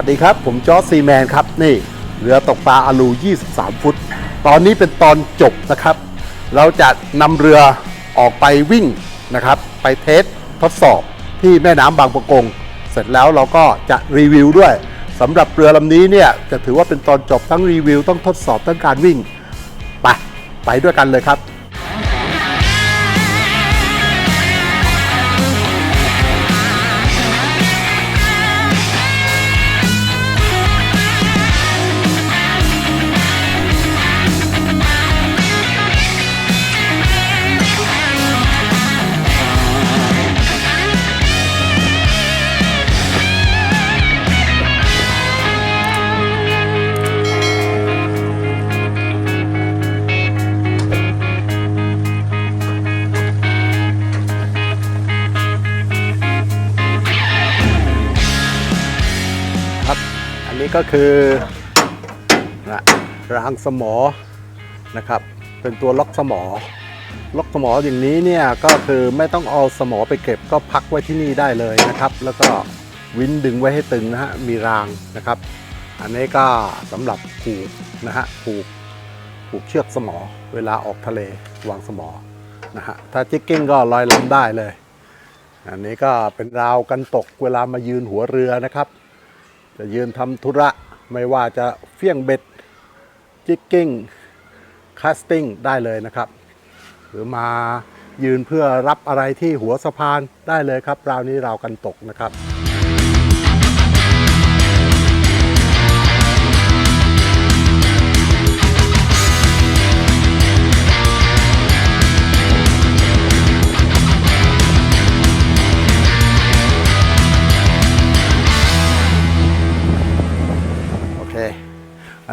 สวัสดีครับ ผมจอร์ซีแมนครับ นี่เรือตกปลาอลู 23 ฟุต ตอนนี้เป็นตอนจบนะครับ เราจะนำเรือออกไปวิ่งนะครับ ไปเทสทดสอบที่แม่น้ำบางประกง เสร็จแล้วเราก็จะรีวิวด้วยสำหรับเรือลำนี้เนี่ยจะถือว่าเป็นตอนจบทั้งรีวิวต้องทดสอบทั้งการวิ่ง ไป ไปด้วยกันเลยครับ ก็คือนะรางสมอนะครับ เป็นตัวล็อกสมอ ล็อกสมออย่างนี้เนี่ยก็คือไม่ต้องเอาสมอไปเก็บก็พักไว้ที่นี่ได้เลยนะครับ แล้วก็วินดึงไว้ให้ตึงนะฮะมีรางนะครับ อันนี้ก็สำหรับผูกนะฮะผูกผูกเชือกสมอ เวลาออกทะเลวางสมอนะฮะถ้าจิกกิ้งก็ลอยลำได้เลย อันนี้ก็เป็นราวกันตกเวลามายืนหัวเรือนะครับ จะยืนทำธุระ ไม่ว่าจะเฟี้ยงเบ็ด จิกกิ้งคาสติ้งได้เลยนะครับ หรือมายืนเพื่อรับอะไรที่หัวสะพานได้เลยครับราวนี้ราวกันตกนะครับ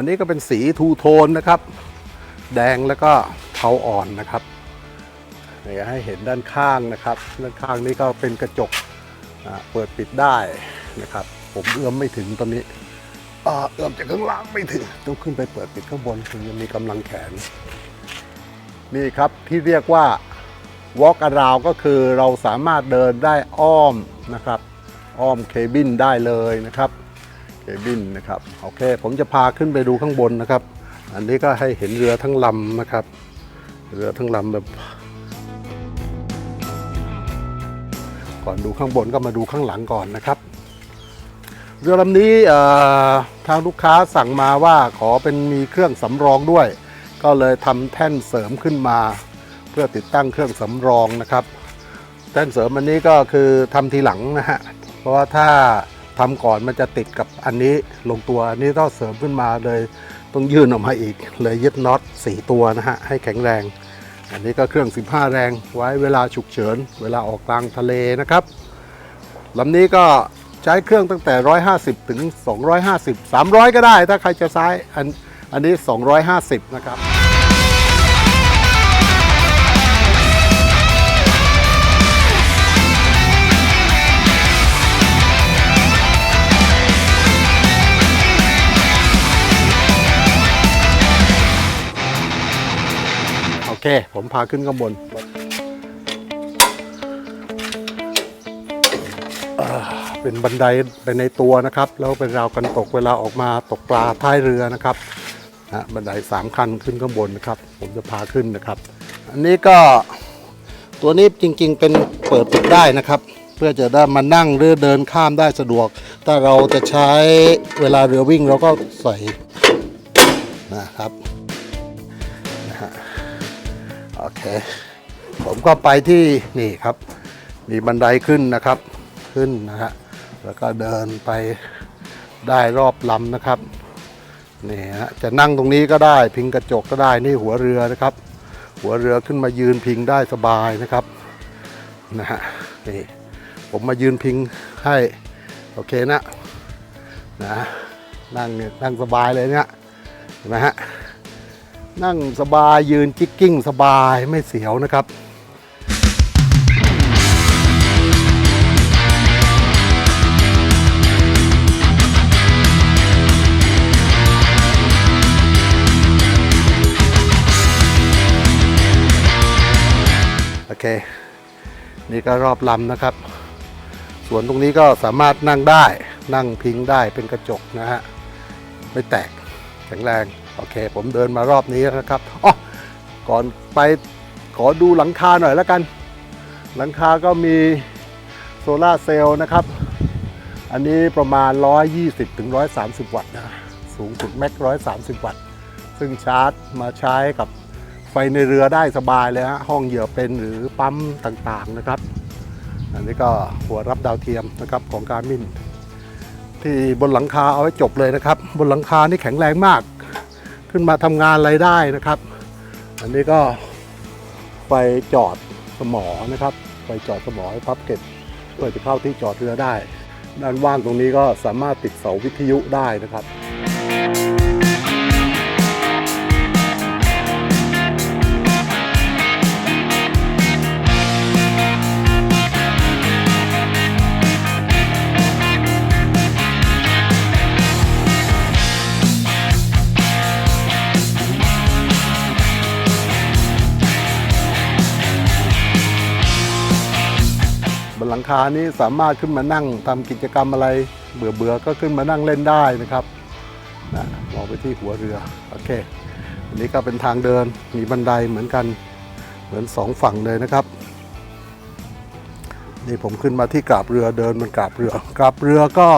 นนี้ก็เป็นสีทูโทนนะครับ แดงแล้วก็เทาอ่อนนะครับเดี๋ยวให้เห็นด้านข้างนะครับด้านข้างนี้ก็เป็นกระจกเปิดปิดได้นะครับ ผมเอื้อมไม่ถึงตอนนี้เอื้อมจากข้างล่างไม่ถึงต้องขึ้นไปเปิดปิดข้างบนถึงจะมีกำลังแขน นี่ครับที่เรียกว่า walk around ก็คือเราสามารถเดินได้อ้อมนะครับ อ้อมเคบินได้เลยนะครับ เคบินนะครับโอเค ผมจะพาขึ้นไปดูข้างบนนะครับ อันนี้ก็ให้เห็นเรือทั้งลำนะครับ เรือทั้งลำแบบ ก่อนดูข้างบนก็มาดูข้างหลังก่อนนะครับ เรือลำนี้ทางลูกค้าสั่งมาว่าขอเป็นมีเครื่องสำรองด้วย ก็เลยทำแท่นเสริมขึ้นมา เพื่อติดตั้งเครื่องสำรองนะครับ แท่นเสริมอันนี้ก็คือทำทีหลังนะฮะเพราะว่าถ้า ทำก่อนมันจะติดกับอันนี้ลงตัวอันนี้ต้องเสริมขึ้นมาเลยต้องยื่นออกมาอีกเลยยึดน็อต4ตัวนะฮะให้แข็งแรง อันนี้ก็เครื่อง 15 แรงไว้เวลาฉุกเฉิน เวลาออกกลางทะเลนะครับลำนี้ก็ใช้เครื่องตั้งแต่ 150 ถึง 250 300 ก็ได้ ถ้าใครจะใช้อันอันนี้ 250 นะครับ เค ผมพาขึ้นข้างบน เป็นบันไดไปในตัวนะครับ แล้วเป็นราวกันตกเวลาออกมาตกปลาท้ายเรือนะครับนะบันไดสามคันขึ้นข้างบนนะครับ ผมจะพาขึ้นนะครับ อันนี้ก็ตัวนี้จริงๆ เป็นเปิดปิดได้นะครับ เพื่อจะได้มานั่งหรือเดินข้ามได้สะดวก ถ้าเราจะใช้เวลาเรือวิ่งเราก็ใส่นะครับ โอเค ผมก็ไปที่นี่ครับ มีบันไดขึ้นนะครับ ขึ้นนะฮะ แล้วก็เดินไปได้รอบลำนะครับ นี่ฮะ จะนั่งตรงนี้ก็ได้ พิงกระจกก็ได้ นี่หัวเรือนะครับ หัวเรือขึ้นมายืนพิงได้สบายนะครับ นะฮะ นี่ ผมมายืนพิงให้ โอเคนะ นะ นั่งเนี่ยนั่งสบายเลยเนี่ย เห็นไหมฮะ นั่งสบายยืนจิกกิ้งสบายไม่เสียวนะครับโอเค นี่ก็รอบลำนะครับส่วนตรงนี้ก็สามารถนั่งได้ นั่งพิงได้เป็นกระจกนะฮะ ไม่แตกแข็งแรง โอเค ผมเดินมารอบนี้นะครับอ๋อก่อนไปขอดูหลังคาหน่อยแล้วกัน หลังคาก็มีโซลาเซลล์นะครับ อันนี้ประมาณ 120ถึง130 วัตต์นะ สูงสุดแม็ก130 วัตต์ ซึ่งชาร์จมาใช้กับไฟในเรือได้สบายเลยฮะ ห้องเหยื่อเป็นหรือปั๊มต่างๆนะครับ อันนี้ก็หัวรับดาวเทียมนะครับของการมินที่บนหลังคาเอาไว้จบเลยนะครับ บนหลังคานี่แข็งแรงมาก ขึ้นมาทำงานอะไรได้นะครับ อันนี้ก็ไฟจอดสมอนะครับไฟจอดสมอให้พับเก็บเพื่อจะเข้าที่จอดเรือได้ ด้านว่างตรงนี้ก็สามารถติดเสาวิทยุได้นะครับ คานี้สามารถขึ้นมานั่งทำกิจกรรมอะไร เบื่อเบื่อๆก็ขึ้นมานั่งเล่นได้นะครับนะมองไปที่หัวเรือโอเคอันนี้ก็เป็นทางเดินมีบันไดเหมือนกันเหมือนสองฝั่งเลยนะครับ นี่ผมขึ้นมาที่กราบเรือเดินบนกราบเรือกราบเรือก็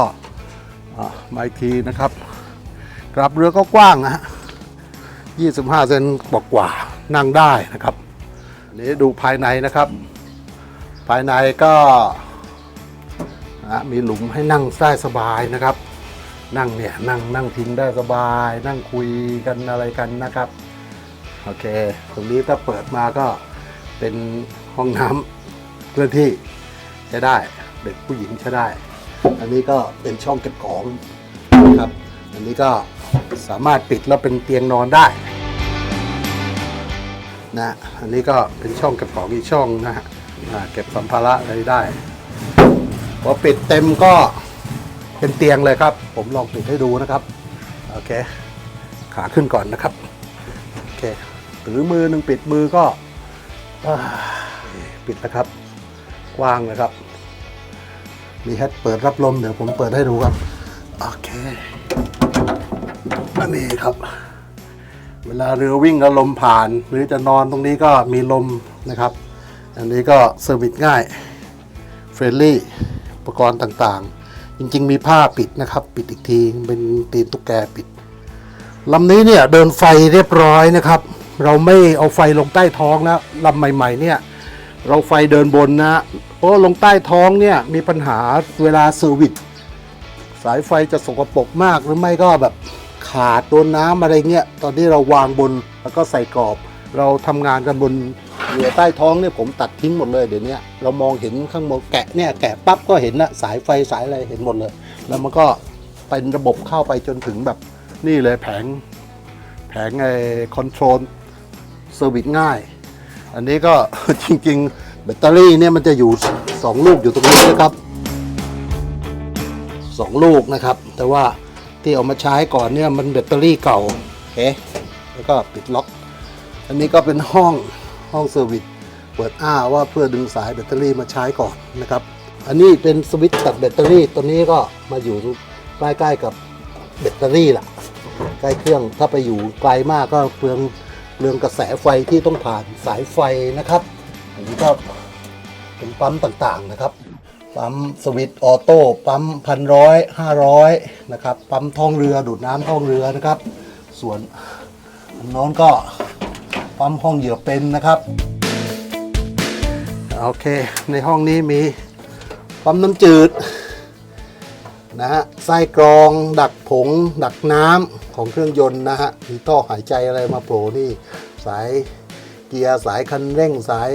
อะมาอีกทีนะครับกราบเรือก็กว้างนะฮะ25 เซนกว่าๆนั่งได้นะครับนนี้ดูภายในนะครับ ภายในก็นะมีหลุมให้นั่งได้สบายนะครับ นั่งเนี่ยนั่งนั่งพิงได้สบาย นั่งคุยกันอะไรกันนะครับ โอเค ตรงนี้ถ้าเปิดมาก็เป็นห้องน้ำเคลื่อนที่ใช้ได้เด็กผู้หญิงใช้ได้ อันนี้ก็เป็นช่องเก็บของนะครับ อันนี้ก็สามารถปิดแล้วเป็นเตียงนอนได้นะอันนี้ก็เป็นช่องเก็บของอีกช่องนะฮะ เก็บสัมภาระอะไรได้พอปิดเต็มก็เป็นเตียงเลยครับ ผมลองปิดให้ดูนะครับ โอเค ขาขึ้นก่อนนะครับ โอเคหรือมือหนึ่งปิดมือก็ปิดนะครับ กว้างนะครับ มีแฮตเปิดรับลมเดี๋ยวผมเปิดให้ดูครับ โอเคอันนี้ครับ เวลาเรือวิ่งแล้วลมผ่าน หรือจะนอนตรงนี้ก็มีลมนะครับ อันนี้ก็เซอร์วิสง่ายเฟรนลี่อุปกรณ์ต่างๆ จริงๆ มีผ้าปิดนะครับ ปิดอีกทีเป็นตีนตุ๊กแกปิดลำนี้เนี่ยเดินไฟเรียบร้อยนะครับ เราไม่เอาไฟลงใต้ท้องนะลำใหม่ๆเนี่ยเราไฟเดินบนนะเพราะลงใต้ท้องเนี่ยมีปัญหาเวลาเซอร์วิสสายไฟจะสกปรกมากหรือไม่ก็แบบขาดโดนน้ำอะไรเงี้ยตอนที่เราวางบนแล้วก็ใส่กรอบ เราทำงานกันบน เหนือใต้ท้องเนี่ยผมตัดทิ้งหมดเลยเดี๋ยวนี้เรามองเห็นข้างบนแกะเนี่ยแกะปั๊บก็เห็นนะสายไฟสายอะไรเห็นหมดเลย แล้วมันก็เป็นระบบเข้าไปจนถึงแบบนี่เลยแผงแผงไอ้คอนโทรลเซอร์วิสง่าย อันนี้ก็จริง ๆ แบตเตอรี่เนี่ยมันจะอยู่ 2 ลูกอยู่ตรงนี้นะครับสองลูกนะครับ แต่ว่าที่เอามาใช้ก่อนเนี่ยมันแบตเตอรี่เก่าโอเคแล้วก็ปิดล็อก อันนี้ก็เป็นห้อง ห้องเซอร์วิสเปิดอ้าว่าเพื่อดึงสายแบตเตอรี่มาใช้ก่อนนะครับ อันนี้เป็นสวิตช์ตัดแบตเตอรี่ตัวนี้ก็มาอยู่ใกล้ๆกับแบตเตอรี่ล่ะ ใกล้เครื่องถ้าไปอยู่ไกลมากก็เปลืองเปลืองกระแสไฟที่ต้องผ่านสายไฟนะครับอันนี้ก็เป็นปั๊มต่างๆนะครับ ปั๊มสวิตช์ออโต้ปั๊มพันร้อยห้าร้อยนะครับ ปั๊มท้องเรือดูดน้ำท้องเรือนะครับ ส่วนนโน้นก็ ปั๊มห้องเหยื่อเป็นนะครับ โอเค ในห้องนี้มีปั๊มน้ำจืดนะฮะไส้กรอง ดักผง ดักน้ำของเครื่องยนต์นะฮะมีท่อหายใจอะไรมาโผล่นี่ สายเกียร์สายคันเร่งสาย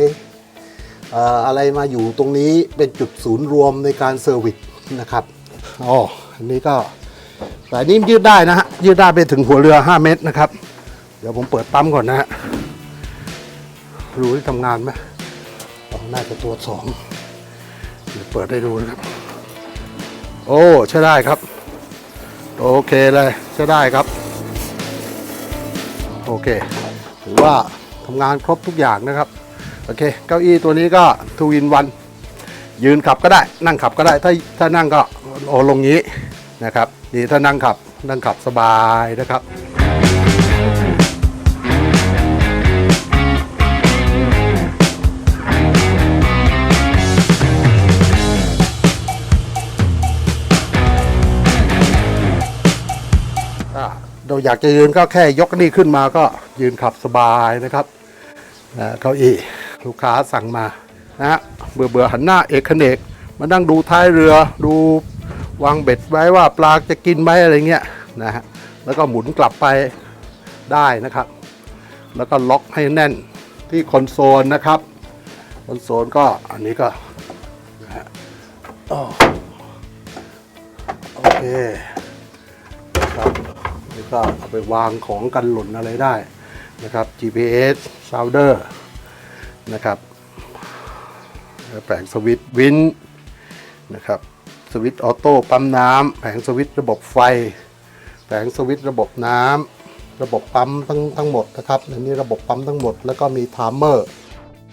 เอ่ออะไรมาอยู่ตรงนี้เป็นจุดศูนย์รวมในการเซอร์วิสนะครับอ๋ออันนี้ก็สายนี้ยืดได้นะฮะยืดได้ไปถึงหัวเรือ 5 เมตรนะครับ เดี๋ยวผมเปิดปั๊มก่อนนะฮะ รู้ที่ทำงานไหมน่าจะตัวสองเดี๋ยวเปิดให้ดูนะครับ โอ้ใช่ได้ครับ โอเคเลยใช่ได้ครับ โอเคถือว่าทำงานครบทุกอย่างนะครับ โอเค เก้าอี้ตัวนี้ก็ทูอินวันยืนขับก็ได้ นั่งขับก็ได้ ถ้าถ้านั่งก็โอลงนี้นะครับ นี่ถ้านั่งขับนั่งขับสบายนะครับ เราอยากจะยืนก็แค่ยกนี่ขึ้นมาก็ยืนขับสบายนะครับเก้าอี้ลูกค้าสั่งมานะฮะเบื่อเบื่อหันหน้าเอกเนกมานั่งดูท้ายเรือดูวางเบ็ดไว้ว่าปลาจะกินไหมอะไรเงี้ยนะฮะแล้วก็หมุนกลับไปได้นะครับ แล้วก็ล็อกให้แน่นที่คอนโซลนะครับคอนโซลก็อันนี้ก็นะฮะโอเค ก็เอาไปวางของกันหล่นอะไรได้นะครับ GPS solder นะครับแผงสวิตช์วินนะครับสวิตช์ออโต้ปั๊มน้ำแผงสวิตช์ระบบไฟ แผงสวิตช์ระบบน้ำระบบปั๊มทั้งทั้งหมดนะครับอันนี้ระบบปั๊มทั้งหมดแล้วก็มีไทม์เมอร์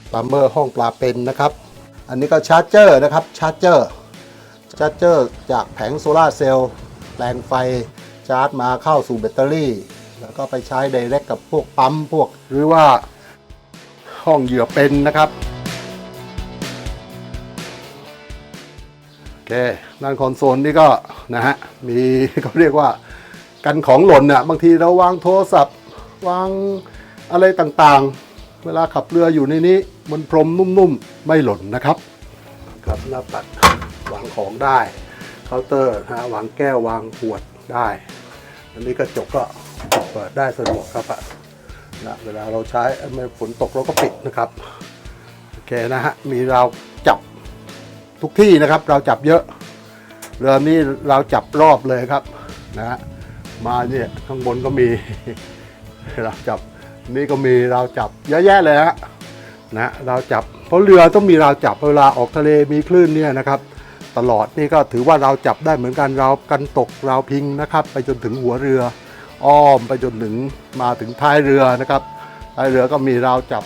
ไทม์เมอร์ห้องปลาเป็นนะครับ อันนี้ก็ชาร์จเจอร์นะครับชาร์จเจอร์ชาร์จเจอร์จากแผงโซลาเซลล์แปลงไฟ ชาร์จมาเข้าสู่แบตเตอรี่ แล้วก็ไปใช้ไดเรกกับพวกปั๊มพวก หรือว่าห้องเหยื่อเป็นนะครับ โอเคด้านคอนโซลนี่ก็นะฮะ มีเขาเรียกว่ากันของหล่นน่ะบางทีเราวางโทรศัพท์ วางอะไรต่างๆ เวลาขับเรืออยู่ในนี้บนพรมนุ่มๆ ไม่หล่นนะครับ ครับหน้าปัดวางของได้เคาน์เตอร์นะฮะวางแก้ววางขวดได้ อันนี้กระจกก็เปิดได้สะดวกครับอะนะเวลาเราใช้ไม่ฝนตกเราก็ปิดนะครับโอเคนะฮะมีเราวจับทุกที่นะครับ เราจับเยอะเรือนี้เราจับรอบเลยครับนะฮะมาเนี่ยข้างบนก็มีเราจับนี่ก็มีเราจับเยอะแยะเลยฮะนะเราจับเพราะเรือต้องมีเราจับเวลาออกทะเลมีคลื่นเนี่ยนะครับ ตลอดนี่ก็ถือว่าเราจับได้เหมือนกันเรากันตกเราพิงนะครับ ไปจนถึงหัวเรือ อ้อมไปจนถึงมาถึงท้ายเรือนะครับท้ายเรือก็มีเราจับ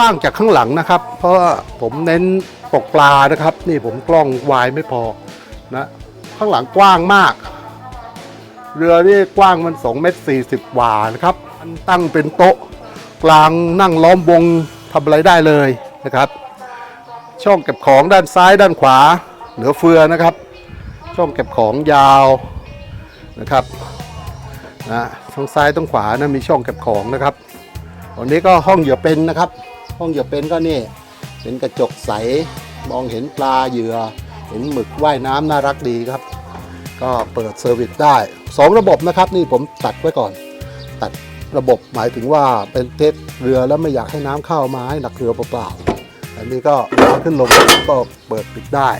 ว้างจากข้างหลังนะครับ เพราะผมเน้นตกปลานะครับ นี่ผมกล้องวายไม่พอนะข้างหลังกว้างมาก เรือนี่กว้างมัน2เมตร40วานะครับมันตั้งเป็นโต๊ะกลางนั่งล้อมวงทำอะไรได้เลยนะครับ ช่องเก็บของด้านซ้ายด้านขวา เหลือเฟือนะครับ ช่องเก็บของยาวนะครับนะทั้งซ้ายทั้งขวานะมีช่องเก็บของนะครับวันนี้ก็ห้องเหยื่อเป็นนะครับ ห้องเหยื่อเป็นก็นี่เป็นกระจกใสมองเห็นปลาเหยื่อ เห็นหมึกว่ายน้ำน่ารักดีครับ ก็เปิดเซอร์วิสได้สองระบบนะครับนี่ผมตัดไว้ก่อน ตัดระบบหมายถึงว่าเป็นเทสเรือแล้วไม่อยากให้น้ำเข้ามาให้หนักเรือเปล่าๆอันนี้ก็ขึ้นลงก็เปิดปิดได้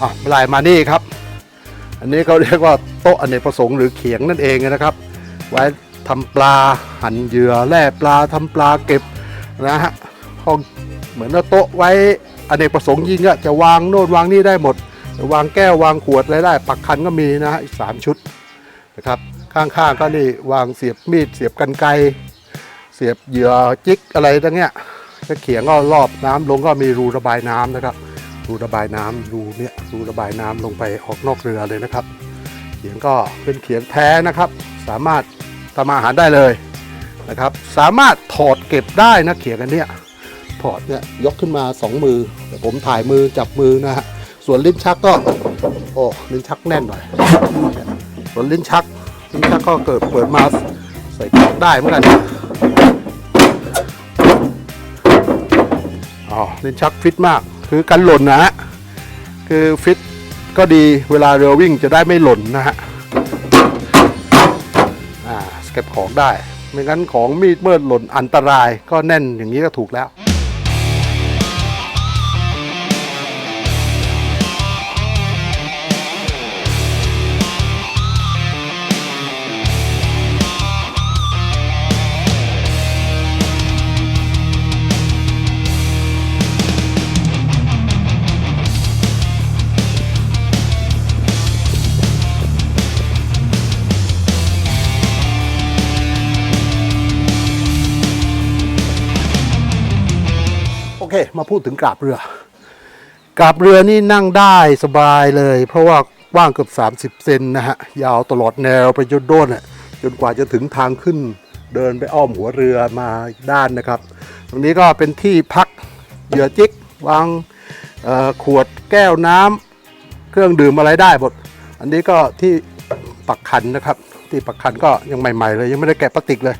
อะลายมานี่ครับ อันนี้เขาเรียกว่าโต๊ะอเนกประสงค์หรือเขียงนั่นเองนะครับ ไว้ทำปลาหั่นเหยื่อแล่ปลาทำปลาเก็บนะฮะ ห้องเหมือนโต๊ะไว้อเนกประสงค์ยิงอะจะวางโน่นวางนี่ได้หมด วางแก้ววางขวดอะไรได้ ปักคันก็มีนะฮะอีกสามชุดนะครับ ข้างๆก็นี่วางเสียบมีดเสียบกันไกเสียบเหยื่อจิกอะไรทั้งเนี้ยก็เขียงก็รอบน้ำลงก็มีรูระบายน้ำนะครับ รูระบายน้ำรูเนี้ยรูระบายน้ำลงไปออกนอกเรือเลยนะครับ เขียงก็เป็นเขียงแท้นะครับ สามารถทำอาหารได้เลยนะครับ สามารถถอดเก็บได้นะเขียงอันเนี้ย ถอดเนี่ยยกขึ้นมาสองมือเดี๋ยวผมถ่ายมือจับมือนะฮะส่วนลิ้นชักก็โอ้ลิ้นชักแน่นหน่อย ส่วนลิ้นชักลิ้นชักก็เกิดเปิดมาใส่ของได้เหมือนกันอ๋อลิ้นชักฟิตมาก คือกันหล่นนะฮะคือฟิตก็ดีเวลาเรือวิ่งจะได้ไม่หล่นนะฮะอ่าเก็บของได้ไม่งั้นของมีดเมื่อหล่นอันตรายก็แน่นอย่างนี้ก็ถูกแล้ว เค มาพูดถึงกราบเรือ กราบเรือนี่นั่งได้สบายเลย เพราะว่ากว้างเกือบ 30 เซนนะฮะ ยาวตลอดแนวไปจนโดนน่ะจนกว่าจะถึงทางขึ้น เดินไปอ้อมหัวเรือมาด้านนะครับ ตรงนี้ก็เป็นที่พักเหยื่อจิกวางขวดแก้วน้ำเครื่องดื่มอะไรได้หมด อันนี้ก็ที่ปักคันนะครับ ที่ปักคันก็ยังใหม่ ๆ เลยยังไม่ได้แกะพลาสติกเลย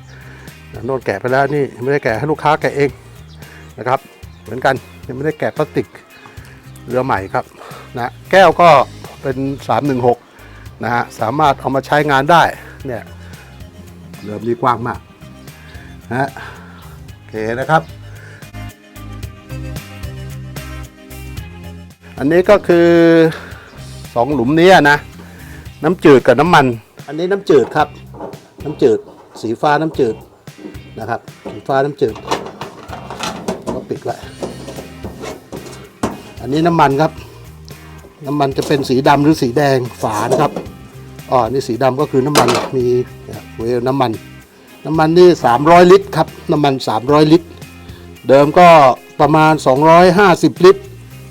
โน่นแกะไปแล้วนี่ไม่ได้แกะให้ลูกค้าแกะเองนะครับ เหมือนกันยังไม่ได้แกะพลาสติกเรือใหม่ครับนะแก้วก็เป็น 316 นะฮะสามารถเอามาใช้งานได้เนี่ยเรือนี้กว้างมากนะโอเคนะครับ อันนี้ก็คือสองหลุมนี้นะ น้ำจืดกับน้ำมัน อันนี้น้ำจืดครับ น้ำจืดสีฟ้าน้ำจืดนะครับสีฟ้าน้ำจืด ปิดไว้อันนี้น้ำมันครับ น้ำมันจะเป็นสีดำหรือสีแดงฝานะครับอ๋อนี่สีดำก็คือน้ำมันมีเวลน้ำมัน น้ำมันนี่ 300 ลิตรครับ น้ำมัน 300 ลิตร เดิมก็ประมาณ 250 ลิตร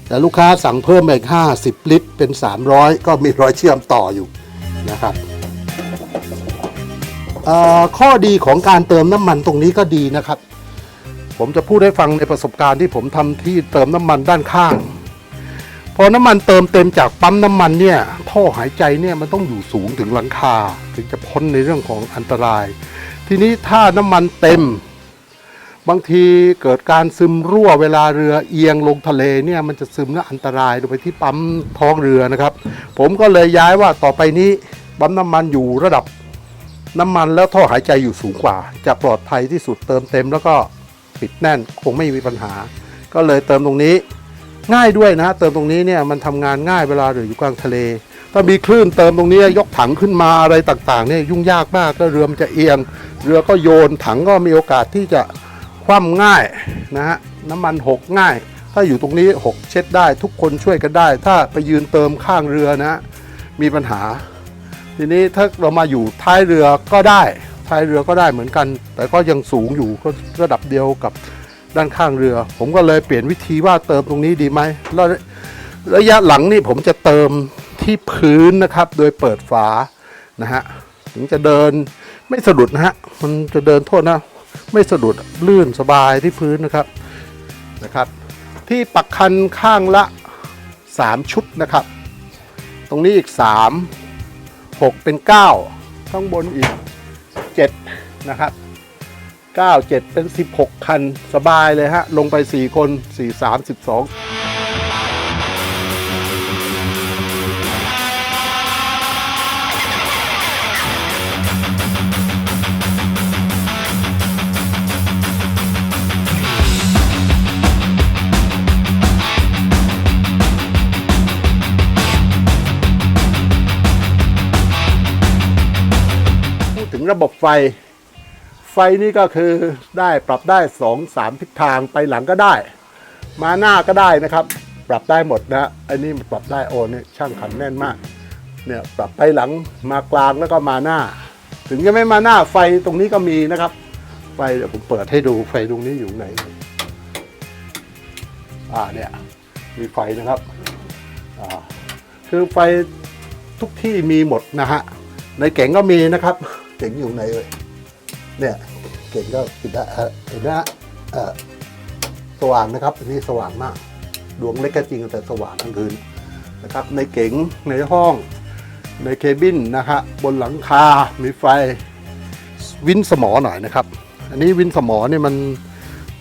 แต่ลูกค้าสั่งเพิ่มอีก 50 ลิตร เป็น 300 ก็มีรอยเชื่อมต่ออยู่นะครับข้อดีของการเติมน้ำมันตรงนี้ก็ดีนะครับ ผมจะพูดให้ฟังในประสบการณ์ที่ผมทำที่เติมน้ำมันด้านข้าง พอน้ำมันเติมเต็มจากปั๊มน้ำมันเนี่ยท่อหายใจเนี่ยมันต้องอยู่สูงถึงหลังคา ถึงจะพ้นในเรื่องของอันตราย ทีนี้ถ้าน้ำมันเต็ม บางทีเกิดการซึมรั่วเวลาเรือเอียงลงทะเลเนี่ยมันจะซึมและอันตรายลงไปที่ปั๊มท้องเรือนะครับ ผมก็เลยย้ายว่าต่อไปนี้ปั๊มน้ำมันอยู่ระดับน้ำมันแล้วท่อหายใจอยู่สูงกว่า จะปลอดภัยที่สุดเติมเต็มแล้วก็ ปิดแน่นคงไม่มีปัญหา ก็เลยเติมตรงนี้ง่ายด้วยนะ เติมตรงนี้เนี่ยมันทำงานง่ายเวลาเรืออยู่กลางทะเล ถ้ามีคลื่นเติมตรงนี้ยกถังขึ้นมาอะไรต่างๆเนี่ยยุ่งยากมากก็เรือมันจะเอียง เรือก็โยนถังก็มีโอกาสที่จะคว่ำง่ายนะฮะน้ำมันหกง่าย ถ้าอยู่ตรงนี้หกเช็ดได้ ทุกคนช่วยกันได้ ถ้าไปยืนเติมข้างเรือนะ มีปัญหา ทีนี้ถ้าเรามาอยู่ท้ายเรือก็ได้ ท้ายเรือก็ได้เหมือนกัน แต่ก็ยังสูงอยู่ก็ระดับเดียวกับด้านข้างเรือ ผมก็เลยเปลี่ยนวิธีว่าเติมตรงนี้ดีไหมแล้วระยะหลังนี่ผมจะเติมที่พื้นนะครับ โดยเปิดฝานะฮะถึงจะเดินไม่สะดุดนะฮะมันจะเดินโทษนะ ไม่สะดุดลื่นสบายที่พื้นนะครับนะครับ ที่ปักคันข้างละ 3 ชุดนะครับ ตรงนี้อีก 3 6 เป็น 9 ข้างบนอีก 7 นะครับ 9 7 เป็น 16 คัน สบายเลยฮะ ลงไป 4 คน 4 3 12 บบไฟ ไฟนี่ก็คือได้ปรับได้สองสามทิศทางไปหลังก็ได้ มาหน้าก็ได้นะครับ ปรับได้หมดนะอันนี้ปรับได้โอ้นี่ช่างขันแน่นมากเนี่ยปรับไปหลังมากลางแล้วก็มาหน้า ถึงจะไม่มาหน้าไฟตรงนี้ก็มีนะครับ ไฟเดี๋ยวผมเปิดให้ดูไฟตรงนี้อยู่ไหนอ่าเนี่ยมีไฟนะครับอ่าคือไฟทุกที่มีหมดนะฮะในเก๋งก็มีนะครับ เก๋งอยู่ไหนเอ่ยเนี่ยเก๋งก็ปิดได้เห็นไหมฮะสว่างนะครับอันนี้สว่างมาก ดวงเล็กก็จริงแต่สว่างกลางคืนนะครับ ในเก๋งในห้องในเคบินนะฮะบนหลังคา มีไฟวินสมอหน่อยนะครับ อันนี้วินสมอเนี่ยมัน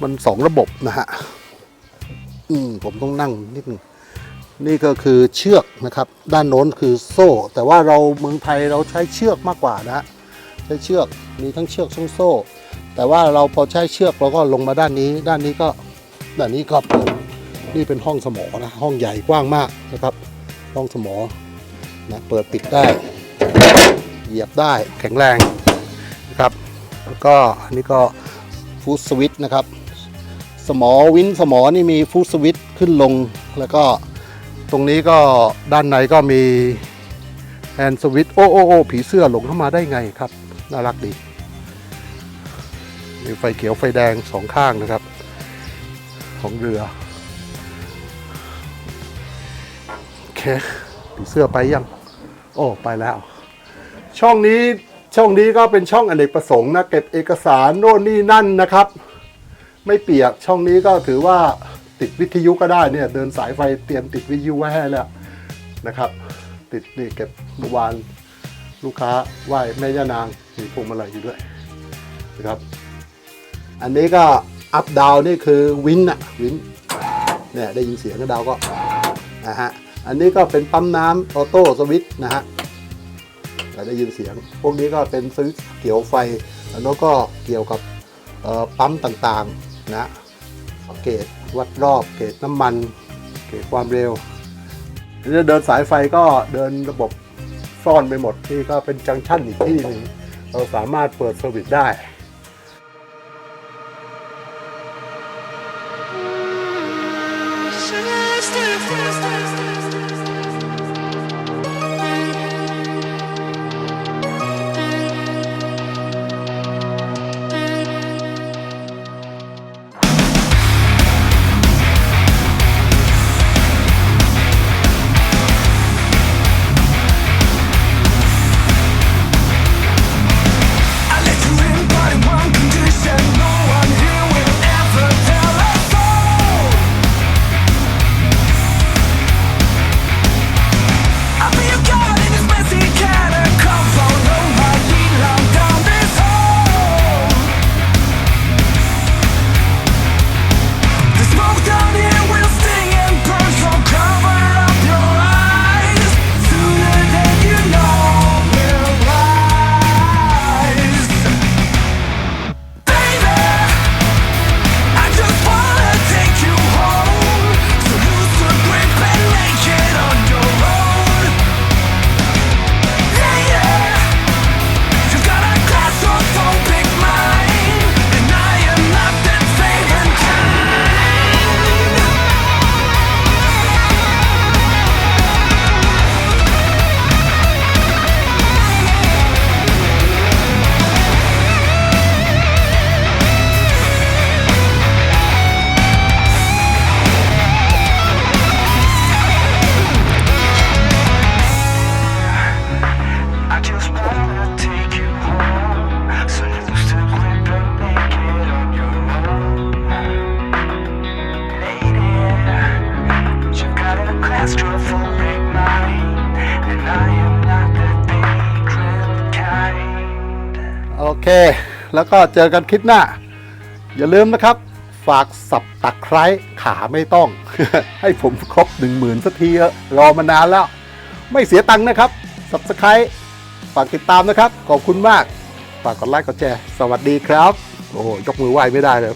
มันสองระบบนะฮะอืมผมต้องนั่งนิดนึงนี่ก็คือเชือกนะครับ ด้านโน้นคือโซ่ แต่ว่าเราเมืองไทยเราใช้เชือกมากกว่านะฮะ ใช้เชือกมีทั้งเชือกทั้งโซ่ แต่ว่าเราพอใช้เชือกเราก็ลงมาด้านนี้ ด้านนี้ก็ด้านนี้ก็เปิดนี่เป็นห้องสมอนะห้องใหญ่กว้างมากนะครับ ห้องสมอนะเปิดปิดได้ เหยียบได้แข็งแรงนะครับแล้วก็อันนี้ก็ฟูดสวิตนะครับ สมอวินสมอนี่มีฟูดสวิตขึ้นลงแล้วก็ตรงนี้ก็ด้านในก็มีแฮนสวิตโอ้โอ้โอ้ผีเสื้อหลงเข้ามาได้ไงครับ น่ารักดี มีไฟเขียวไฟแดงสองข้างนะครับ ของเรือ โอเคผีเสื้อไปยัง โอ้ ไปแล้ว ช่องนี้ช่องนี้ก็เป็นช่องอเนกประสงค์นะ เก็บเอกสารโน่นนี่นั่นนะครับ ไม่เปียกช่องนี้ก็ถือว่าติดวิทยุก็ได้เนี่ย เดินสายไฟเตรียมติดวิทยุไว้ให้แล้วนะครับ ติดนี่เก็บเมื่อวาน ลูกค้าไหว้แม่ย่านางมีพวงมาลัยอยู่ด้วยนะครับ อันนี้ก็อัพดาวนี่คือวินอะวินเนี่ยได้ยินเสียงก็ดาวก็นะฮะอันนี้ก็เป็นปั๊มน้ำออโต้สวิตช์นะฮะเราได้ยินเสียง พวกนี้ก็เป็นสวิตช์เกี่ยวไฟแล้วก็เกี่ยวกับปั๊มต่างๆนะเกจวัดรอบเกจน้ำมัน เกจความเร็วจะเดินสายไฟก็เดินระบบ ซ่อนไปหมดที่ก็เป็นจังชั่นอีกที่หนึ่งเราสามารถเปิดสวิตช์ได้ คแล้วก็เจอกันคลิปหน้า อย่าลืมนะครับ ฝากสับตักไคร้ขาไม่ต้อง ให้ผมครบ 1 0,000สักทีรอมานานแล้ว ไม่เสียตังค์นะครับสับสไคร้ฝากติดตามนะครับ ขอบคุณมาก ฝากกดไลค์กดแชร์สวัสดีครับ โอ้ยกมือไหว้ไม่ได้เลย